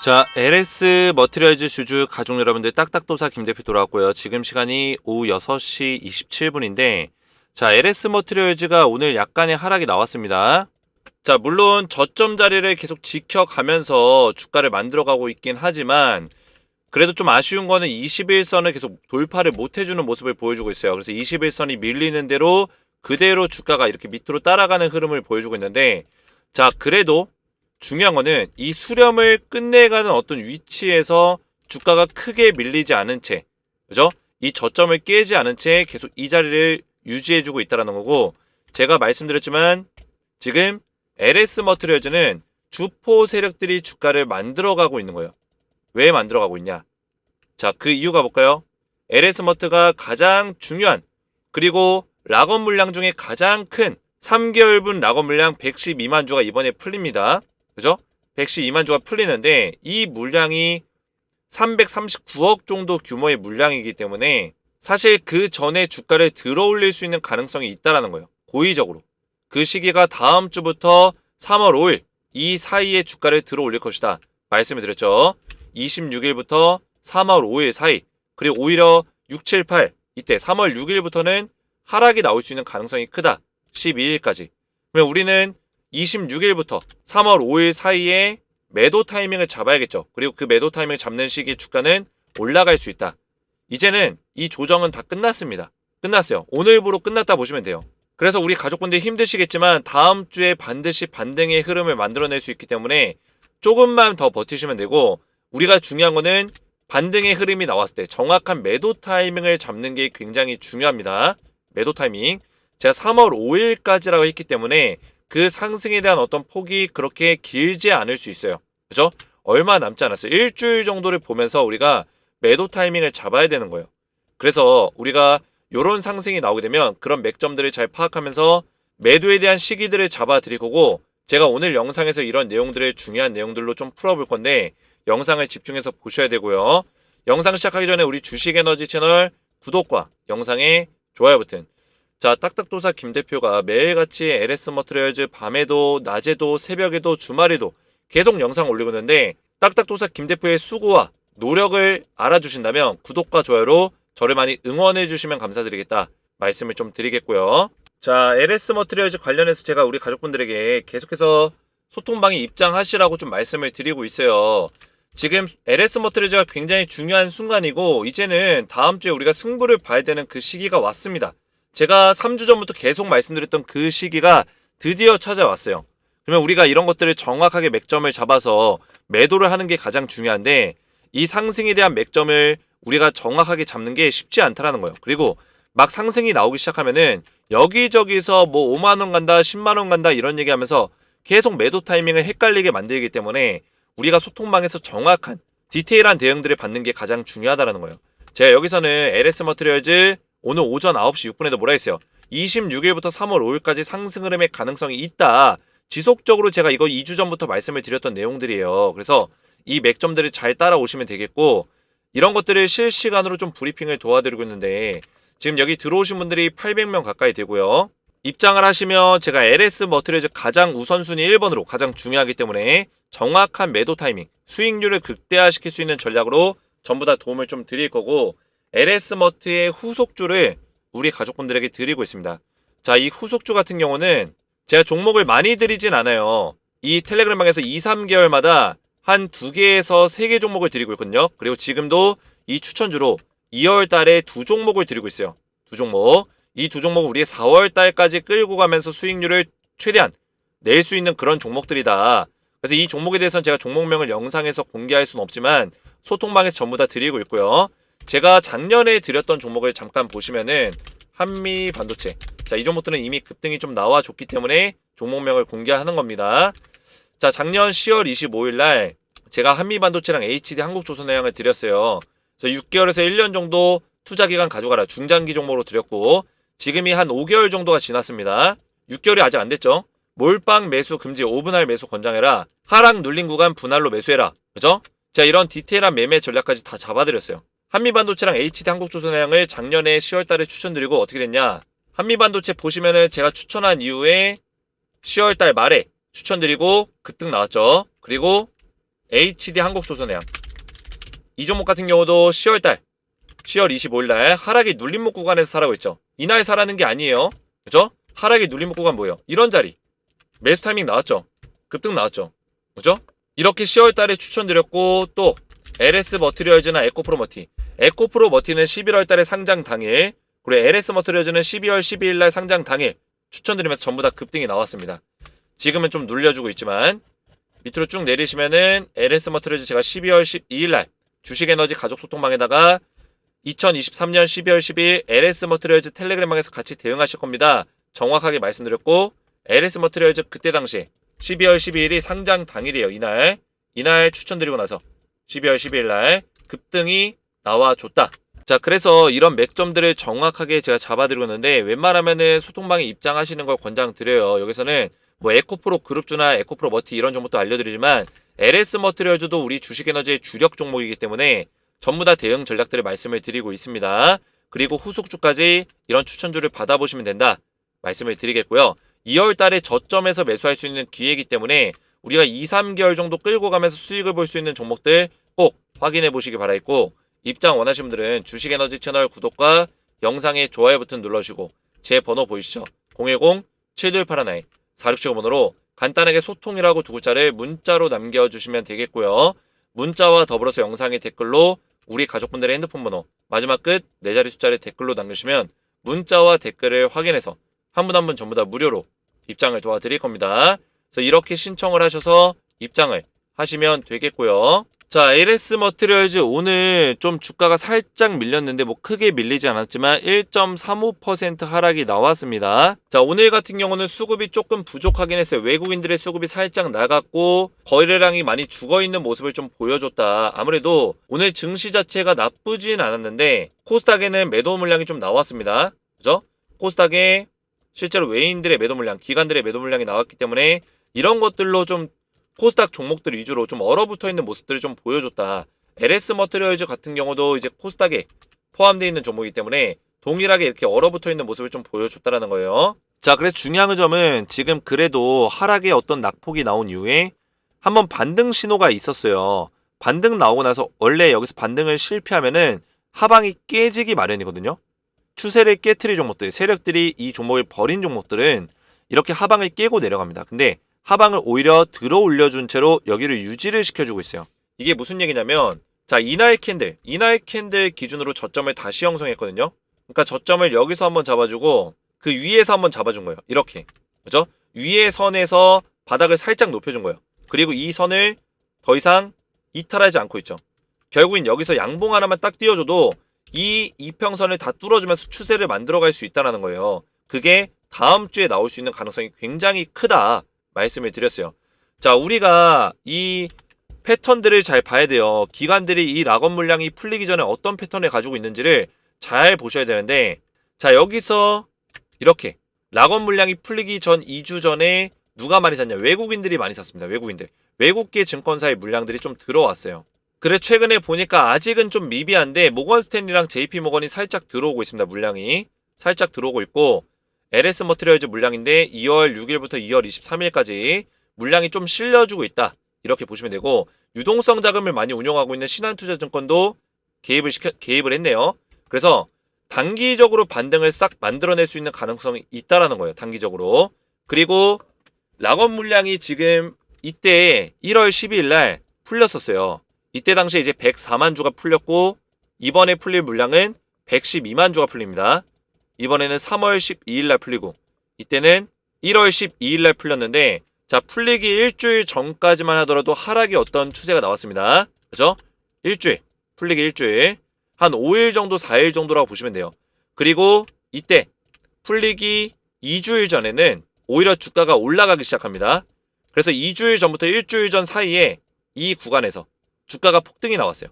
자, LS 머티리얼즈 주주 가족 여러분들 딱딱도사 김 대표 돌아왔고요. 지금 시간이 오후 6시 27분인데 자, LS 머티리얼즈가 오늘 약간의 하락이 나왔습니다. 자, 물론 저점 자리를 계속 지켜가면서 주가를 만들어가고 있긴 하지만 그래도 좀 아쉬운 거는 21선을 계속 돌파를 못 해주는 모습을 보여주고 있어요. 그래서 21선이 밀리는 대로 그대로 주가가 이렇게 밑으로 따라가는 흐름을 보여주고 있는데 자, 그래도 중요한 거는 이 수렴을 끝내가는 어떤 위치에서 주가가 크게 밀리지 않은 채, 그죠? 이 저점을 깨지 않은 채 계속 이 자리를 유지해주고 있다라는 거고, 제가 말씀드렸지만 지금 LS 머트리얼즈는 주포 세력들이 주가를 만들어가고 있는 거예요. 왜 만들어가고 있냐? 자, 그 이유가 볼까요? LS 머트가 가장 중요한 그리고 락업 물량 중에 가장 큰 3개월분 락업 물량 112만 주가 이번에 풀립니다. 그죠? 112만 주가 풀리는데 이 물량이 339억 정도 규모의 물량이기 때문에 사실 그 전에 주가를 들어 올릴 수 있는 가능성이 있다라는 거예요. 고의적으로. 그 시기가 다음 주부터 3월 5일 이 사이에 주가를 들어 올릴 것이다. 말씀을 드렸죠. 26일부터 3월 5일 사이 그리고 오히려 6, 7, 8 이때 3월 6일부터는 하락이 나올 수 있는 가능성이 크다. 12일까지. 그러면 우리는 26일부터 3월 5일 사이에 매도 타이밍을 잡아야겠죠. 그리고 그 매도 타이밍을 잡는 시기에 주가는 올라갈 수 있다. 이제는 이 조정은 다 끝났습니다. 끝났어요. 오늘부로 끝났다 보시면 돼요. 그래서 우리 가족분들 힘드시겠지만 다음 주에 반드시 반등의 흐름을 만들어낼 수 있기 때문에 조금만 더 버티시면 되고 우리가 중요한 거는 반등의 흐름이 나왔을 때 정확한 매도 타이밍을 잡는 게 굉장히 중요합니다. 매도 타이밍. 제가 3월 5일까지라고 했기 때문에 그 상승에 대한 어떤 폭이 그렇게 길지 않을 수 있어요. 그죠? 얼마 남지 않았어요. 일주일 정도를 보면서 우리가 매도 타이밍을 잡아야 되는 거예요. 그래서 우리가 이런 상승이 나오게 되면 그런 맥점들을 잘 파악하면서 매도에 대한 시기들을 잡아드릴 거고 제가 오늘 영상에서 이런 내용들을 중요한 내용들로 좀 풀어볼 건데 영상을 집중해서 보셔야 되고요. 영상 시작하기 전에 우리 주식에너지 채널 구독과 영상에 좋아요 버튼 자, 딱딱도사 김 대표가 매일같이 LS 머트리얼즈 밤에도, 낮에도, 새벽에도, 주말에도 계속 영상 올리고 있는데, 딱딱도사 김 대표의 수고와 노력을 알아주신다면 구독과 좋아요로 저를 많이 응원해 주시면 감사드리겠다. 말씀을 좀 드리겠고요. 자, LS 머트리얼즈 관련해서 제가 우리 가족분들에게 계속해서 소통방에 입장하시라고 좀 말씀을 드리고 있어요. 지금 LS 머트리얼즈가 굉장히 중요한 순간이고, 이제는 다음 주에 우리가 승부를 봐야 되는 그 시기가 왔습니다. 제가 3주 전부터 계속 말씀드렸던 그 시기가 드디어 찾아왔어요. 그러면 우리가 이런 것들을 정확하게 맥점을 잡아서 매도를 하는 게 가장 중요한데 이 상승에 대한 맥점을 우리가 정확하게 잡는 게 쉽지 않다라는 거예요. 그리고 막 상승이 나오기 시작하면은 여기저기서 뭐 5만 원 간다, 10만 원 간다 이런 얘기하면서 계속 매도 타이밍을 헷갈리게 만들기 때문에 우리가 소통방에서 정확한 디테일한 대응들을 받는 게 가장 중요하다라는 거예요. 제가 여기서는 LS 머트리얼즈 오늘 오전 9시 6분에도 뭐라 했어요? 26일부터 3월 5일까지 상승 흐름의 가능성이 있다. 지속적으로 제가 이거 2주 전부터 말씀을 드렸던 내용들이에요. 그래서 이 맥점들을 잘 따라오시면 되겠고 이런 것들을 실시간으로 좀 브리핑을 도와드리고 있는데 지금 여기 들어오신 분들이 800명 가까이 되고요. 입장을 하시면 제가 LS 머트리즈 가장 우선순위 1번으로 가장 중요하기 때문에 정확한 매도 타이밍, 수익률을 극대화시킬 수 있는 전략으로 전부 다 도움을 좀 드릴 거고 LS 머트의 후속주를 우리 가족분들에게 드리고 있습니다. 자, 이 후속주 같은 경우는 제가 종목을 많이 드리진 않아요. 이 텔레그램방에서 2, 3개월마다 한 두 개에서 세 개 종목을 드리고 있거든요. 그리고 지금도 이 추천주로 2월 달에 두 종목을 드리고 있어요. 두 종목. 이 두 종목 우리 4월 달까지 끌고 가면서 수익률을 최대한 낼 수 있는 그런 종목들이다. 그래서 이 종목에 대해서는 제가 종목명을 영상에서 공개할 수는 없지만 소통방에서 전부 다 드리고 있고요. 제가 작년에 드렸던 종목을 잠깐 보시면은 한미 반도체. 자, 이 종목들은 이미 급등이 좀 나와줬기 때문에 종목명을 공개하는 겁니다. 자, 작년 10월 25일 날 제가 한미 반도체랑 HD 한국조선해양을 드렸어요. 그래서 6개월에서 1년 정도 투자 기간 가져가라 중장기 종목으로 드렸고 지금이 한 5개월 정도가 지났습니다. 6개월이 아직 안 됐죠? 몰빵 매수 금지 5분할 매수 권장해라. 하락 눌린 구간 분할로 매수해라. 그죠? 제가 이런 디테일한 매매 전략까지 다 잡아드렸어요. 한미반도체랑 HD 한국조선해양을 작년에 10월달에 추천드리고 어떻게 됐냐? 한미반도체 보시면은 제가 추천한 이후에 10월달 말에 추천드리고 급등 나왔죠. 그리고 HD 한국조선해양 이 종목 같은 경우도 10월달 10월 25일날 하락이 눌림목 구간에서 사라고 했죠. 이날 사라는 게 아니에요. 그죠? 하락이 눌림목 구간 뭐예요? 이런 자리 매수 타이밍 나왔죠. 급등 나왔죠. 그죠? 이렇게 10월달에 추천드렸고 또 LS 머티리얼즈나 에코프로 머티 에코프로 머티는 11월 달에 상장 당일 그리고 LS 머티리얼즈는 12월 12일 날 상장 당일 추천드리면서 전부 다 급등이 나왔습니다. 지금은 좀 눌려주고 있지만 밑으로 쭉 내리시면은 LS 머티리얼즈 제가 12월 12일 날 주식에너지 가족 소통망에다가 2023년 12월 10일 LS 머티리얼즈 텔레그램망에서 같이 대응하실 겁니다. 정확하게 말씀드렸고 LS 머티리얼즈 그때 당시 12월 12일이 상장 당일이에요. 이날 이날 추천드리고 나서 12월 12일 날 급등이 나와줬다. 자, 그래서 이런 맥점들을 정확하게 제가 잡아드리고 있는데 웬만하면은 소통방에 입장하시는 걸 권장드려요. 여기서는 뭐 에코프로 그룹주나 에코프로 머티 이런 정보도 알려드리지만 LS 머티리얼즈도 우리 주식에너지의 주력 종목이기 때문에 전부 다 대응 전략들을 말씀을 드리고 있습니다. 그리고 후속주까지 이런 추천주를 받아보시면 된다. 말씀을 드리겠고요. 2월 달에 저점에서 매수할 수 있는 기회이기 때문에 우리가 2, 3개월 정도 끌고 가면서 수익을 볼 수 있는 종목들 꼭 확인해 보시기 바라겠고 입장 원하시는 분들은 주식에너지 채널 구독과 영상에 좋아요 버튼 눌러주시고 제 번호 보이시죠? 010-7181 4675번호로 간단하게 소통이라고 두 글자를 문자로 남겨주시면 되겠고요. 문자와 더불어서 영상의 댓글로 우리 가족분들의 핸드폰 번호 마지막 끝 네 자리 숫자를 댓글로 남기시면 문자와 댓글을 확인해서 한 분 한분 전부 다 무료로 입장을 도와드릴 겁니다. 그래서 이렇게 신청을 하셔서 입장을 하시면 되겠고요. 자, LS 머티리얼즈 오늘 좀 주가가 살짝 밀렸는데 뭐 크게 밀리지 않았지만 1.35% 하락이 나왔습니다. 자, 오늘 같은 경우는 수급이 조금 부족하긴 했어요. 외국인들의 수급이 살짝 나갔고 거래량이 많이 죽어 있는 모습을 좀 보여줬다. 아무래도 오늘 증시 자체가 나쁘진 않았는데 코스닥에는 매도 물량이 좀 나왔습니다. 그죠? 코스닥에 실제로 외인들의 매도 물량, 기관들의 매도 물량이 나왔기 때문에 이런 것들로 좀 코스닥 종목들 위주로 좀 얼어붙어 있는 모습들을 좀 보여줬다. LS 머티리얼즈 같은 경우도 이제 코스닥에 포함되어 있는 종목이기 때문에 동일하게 이렇게 얼어붙어 있는 모습을 좀 보여줬다라는 거예요. 자, 그래서 중요한 점은 지금 그래도 하락의 어떤 낙폭이 나온 이후에 한번 반등 신호가 있었어요. 반등 나오고 나서 원래 여기서 반등을 실패하면은 하방이 깨지기 마련이거든요. 추세를 깨트릴 종목들, 세력들이 이 종목을 버린 종목들은 이렇게 하방을 깨고 내려갑니다. 근데 하방을 오히려 들어 올려준 채로 여기를 유지를 시켜주고 있어요. 이게 무슨 얘기냐면 자 이날 캔들, 이날 캔들 기준으로 저점을 다시 형성했거든요. 그러니까 저점을 여기서 한번 잡아주고 그 위에서 한번 잡아준 거예요. 이렇게 그죠? 위의 선에서 바닥을 살짝 높여준 거예요. 그리고 이 선을 더 이상 이탈하지 않고 있죠. 결국엔 여기서 양봉 하나만 딱 띄워줘도 이 이평선을 다 뚫어주면서 추세를 만들어갈 수 있다라는 거예요. 그게 다음 주에 나올 수 있는 가능성이 굉장히 크다. 말씀을 드렸어요. 자, 우리가 이 패턴들을 잘 봐야 돼요. 기관들이 이 락업 물량이 풀리기 전에 어떤 패턴을 가지고 있는지를 잘 보셔야 되는데, 자, 여기서 이렇게 락업 물량이 풀리기 전 2주 전에 누가 많이 샀냐? 외국인들이 많이 샀습니다. 외국인들. 외국계 증권사의 물량들이 좀 들어왔어요. 그래 최근에 보니까 아직은 좀 미비한데 모건 스탠리랑 JP 모건이 살짝 들어오고 있습니다. 물량이 살짝 들어오고 있고 LS 머티리얼즈 물량인데 2월 6일부터 2월 23일까지 물량이 좀 실려주고 있다. 이렇게 보시면 되고 유동성 자금을 많이 운용하고 있는 신한투자증권도 개입을 시켜 개입을 했네요. 그래서 단기적으로 반등을 싹 만들어낼 수 있는 가능성이 있다라는 거예요. 단기적으로. 그리고 락업 물량이 지금 이때 1월 12일 날 풀렸었어요. 이때 당시에 이제 104만 주가 풀렸고 이번에 풀릴 물량은 112만 주가 풀립니다. 이번에는 3월 12일 날 풀리고 이때는 1월 12일 날 풀렸는데 자 풀리기 일주일 전까지만 하더라도 하락이 어떤 추세가 나왔습니다. 그죠? 일주일 풀리기 일주일 한 5일 정도 4일 정도라고 보시면 돼요. 그리고 이때 풀리기 2주일 전에는 오히려 주가가 올라가기 시작합니다. 그래서 2주일 전부터 일주일 전 사이에 이 구간에서 주가가 폭등이 나왔어요.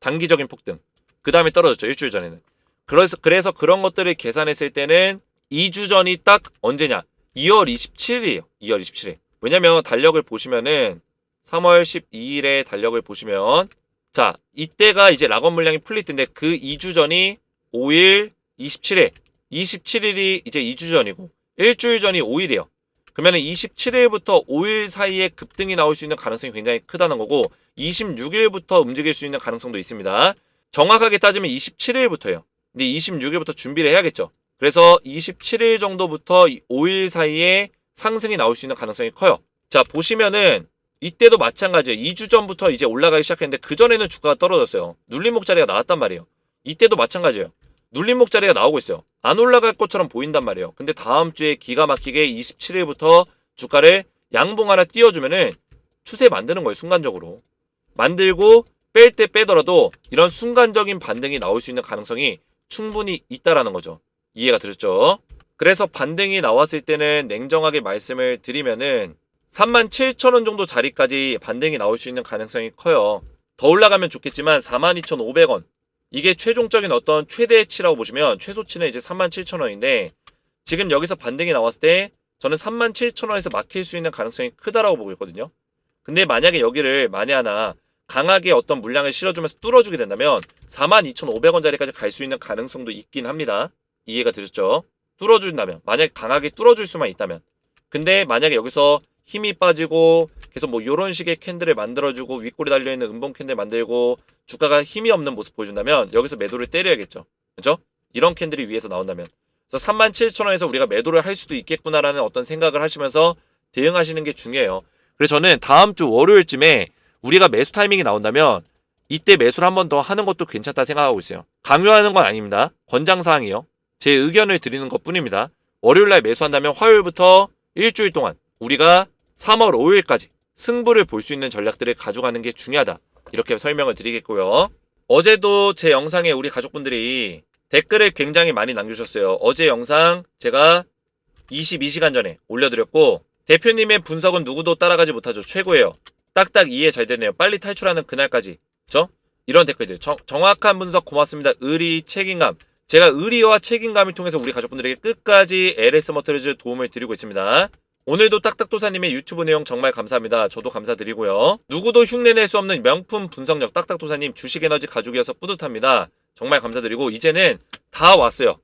단기적인 폭등. 그 다음에 떨어졌죠. 일주일 전에는. 그래서, 그래서 그런 것들을 계산했을 때는 2주 전이 딱 언제냐? 2월 27일이에요. 2월 27일. 왜냐면 달력을 보시면은 3월 12일에 달력을 보시면 자, 이때가 이제 락업 물량이 풀릴 텐데 그 2주 전이 5일, 27일. 27일이 이제 2주 전이고 일주일 전이 5일이에요. 그러면 27일부터 5일 사이에 급등이 나올 수 있는 가능성이 굉장히 크다는 거고 26일부터 움직일 수 있는 가능성도 있습니다. 정확하게 따지면 27일부터예요. 근데 26일부터 준비를 해야겠죠. 그래서 27일 정도부터 5일 사이에 상승이 나올 수 있는 가능성이 커요. 자, 보시면은 이때도 마찬가지예요. 2주 전부터 이제 올라가기 시작했는데 그전에는 주가가 떨어졌어요. 눌림목 자리가 나왔단 말이에요. 이때도 마찬가지예요. 눌림목 자리가 나오고 있어요. 안 올라갈 것처럼 보인단 말이에요. 근데 다음 주에 기가 막히게 27일부터 주가를 양봉 하나 띄워주면은 추세 만드는 거예요. 순간적으로. 만들고 뺄 때 빼더라도 이런 순간적인 반등이 나올 수 있는 가능성이 충분히 있다라는 거죠. 이해가 되셨죠? 그래서 반등이 나왔을 때는 냉정하게 말씀을 드리면은 37,000원 정도 자리까지 반등이 나올 수 있는 가능성이 커요. 더 올라가면 좋겠지만 42,500원. 이게 최종적인 어떤 최대치라고 보시면 최소치는 이제 37,000원인데 지금 여기서 반등이 나왔을 때 저는 37,000원에서 막힐 수 있는 가능성이 크다라고 보고 있거든요. 근데 만약에 여기를 만에 하나 강하게 어떤 물량을 실어주면서 뚫어주게 된다면 42,500원짜리까지 갈 수 있는 가능성도 있긴 합니다. 이해가 되셨죠? 뚫어준다면 만약에 강하게 뚫어줄 수만 있다면 근데 만약에 여기서 힘이 빠지고 계속 뭐 이런 식의 캔들을 만들어주고 윗골이 달려있는 음봉 캔들 만들고 주가가 힘이 없는 모습 보여준다면 여기서 매도를 때려야겠죠. 그죠? 이런 캔들이 위에서 나온다면 그래서 37,000원에서 우리가 매도를 할 수도 있겠구나라는 어떤 생각을 하시면서 대응하시는 게 중요해요. 그래서 저는 다음 주 월요일쯤에 우리가 매수 타이밍이 나온다면 이때 매수를 한 번 더 하는 것도 괜찮다 생각하고 있어요. 강요하는 건 아닙니다. 권장사항이요. 제 의견을 드리는 것 뿐입니다. 월요일날 매수한다면 화요일부터 일주일 동안 우리가 3월 5일까지 승부를 볼 수 있는 전략들을 가져가는 게 중요하다. 이렇게 설명을 드리겠고요. 어제도 제 영상에 우리 가족분들이 댓글을 굉장히 많이 남겨주셨어요. 어제 영상 제가 22시간 전에 올려드렸고 대표님의 분석은 누구도 따라가지 못하죠. 최고예요. 딱딱 이해 잘 되네요. 빨리 탈출하는 그날까지. 그죠? 이런 댓글들. 정, 정확한 분석 고맙습니다. 의리, 책임감. 제가 의리와 책임감을 통해서 우리 가족분들에게 끝까지 LS 머터리즈 도움을 드리고 있습니다. 오늘도 딱딱도사님의 유튜브 내용 정말 감사합니다. 저도 감사드리고요. 누구도 흉내낼 수 없는 명품 분석력 딱딱도사님 주식에너지 가족이어서 뿌듯합니다. 정말 감사드리고 이제는 다 왔어요.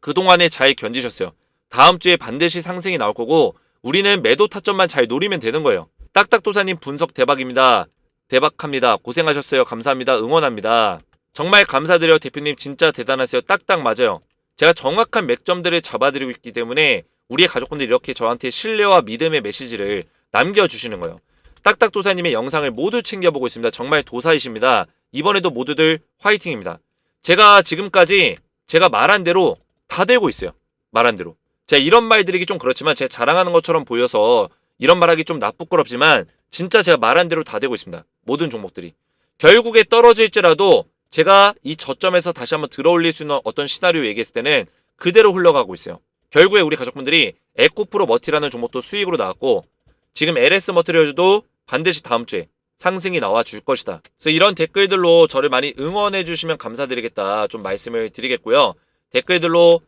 그동안에 잘 견디셨어요. 다음 주에 반드시 상승이 나올 거고 우리는 매도 타점만 잘 노리면 되는 거예요. 딱딱도사님 분석 대박입니다. 대박합니다. 고생하셨어요. 감사합니다. 응원합니다. 정말 감사드려요. 대표님 진짜 대단하세요. 딱딱 맞아요. 제가 정확한 맥점들을 잡아드리고 있기 때문에 우리의 가족분들이 이렇게 저한테 신뢰와 믿음의 메시지를 남겨주시는 거예요. 딱딱도사님의 영상을 모두 챙겨보고 있습니다. 정말 도사이십니다. 이번에도 모두들 화이팅입니다. 제가 지금까지 제가 말한 대로 다 되고 있어요. 말한 대로. 제가 이런 말 드리기 좀 그렇지만 제가 자랑하는 것처럼 보여서 이런 말하기 좀 나쁘끄럽지만 진짜 제가 말한 대로 다 되고 있습니다. 모든 종목들이. 결국에 떨어질지라도 제가 이 저점에서 다시 한번 들어올릴 수 있는 어떤 시나리오 얘기했을 때는 그대로 흘러가고 있어요. 결국에 우리 가족분들이 에코프로 머티라는 종목도 수익으로 나왔고 지금 LS 머티리얼도 반드시 다음 주에 상승이 나와 줄 것이다. 그래서 이런 댓글들로 저를 많이 응원해 주시면 감사드리겠다 좀 말씀을 드리겠고요. 댓글들로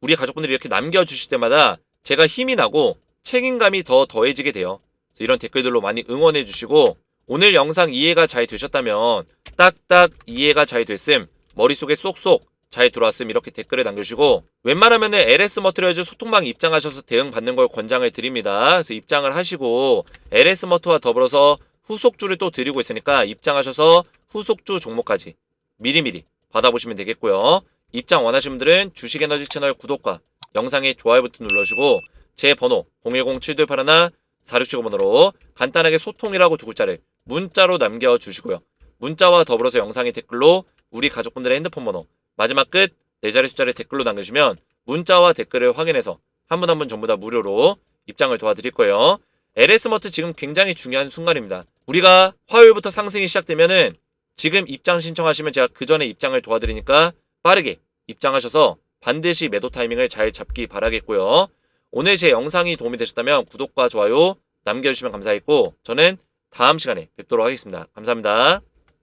우리 가족분들이 이렇게 남겨주실 때마다 제가 힘이 나고 책임감이 더 더해지게 돼요. 이런 댓글들로 많이 응원해 주시고 오늘 영상 이해가 잘 되셨다면 딱딱 이해가 잘 됐음 머릿속에 쏙쏙 잘 들어왔음 이렇게 댓글에 남겨주시고 웬만하면 LS 머트리얼즈 소통방 입장하셔서 대응 받는 걸 권장을 드립니다. 그래서 입장을 하시고 LS 머트와 더불어서 후속주를 또 드리고 있으니까 입장하셔서 후속주 종목까지 미리미리 받아보시면 되겠고요. 입장 원하시는 분들은 주식에너지 채널 구독과 영상에 좋아요 버튼 눌러주시고 제 번호 010-7281-4675번호로 간단하게 소통이라고 두 글자를 문자로 남겨주시고요. 문자와 더불어서 영상의 댓글로 우리 가족분들의 핸드폰 번호 마지막 끝 네 자리 숫자를 댓글로 남겨주시면 문자와 댓글을 확인해서 한 분 한 분 전부 다 무료로 입장을 도와드릴 거예요. LS머트 지금 굉장히 중요한 순간입니다. 우리가 화요일부터 상승이 시작되면은 지금 입장 신청하시면 제가 그 전에 입장을 도와드리니까 빠르게 입장하셔서 반드시 매도 타이밍을 잘 잡기 바라겠고요. 오늘 제 영상이 도움이 되셨다면 구독과 좋아요 남겨주시면 감사하겠고 저는 다음 시간에 뵙도록 하겠습니다. 감사합니다.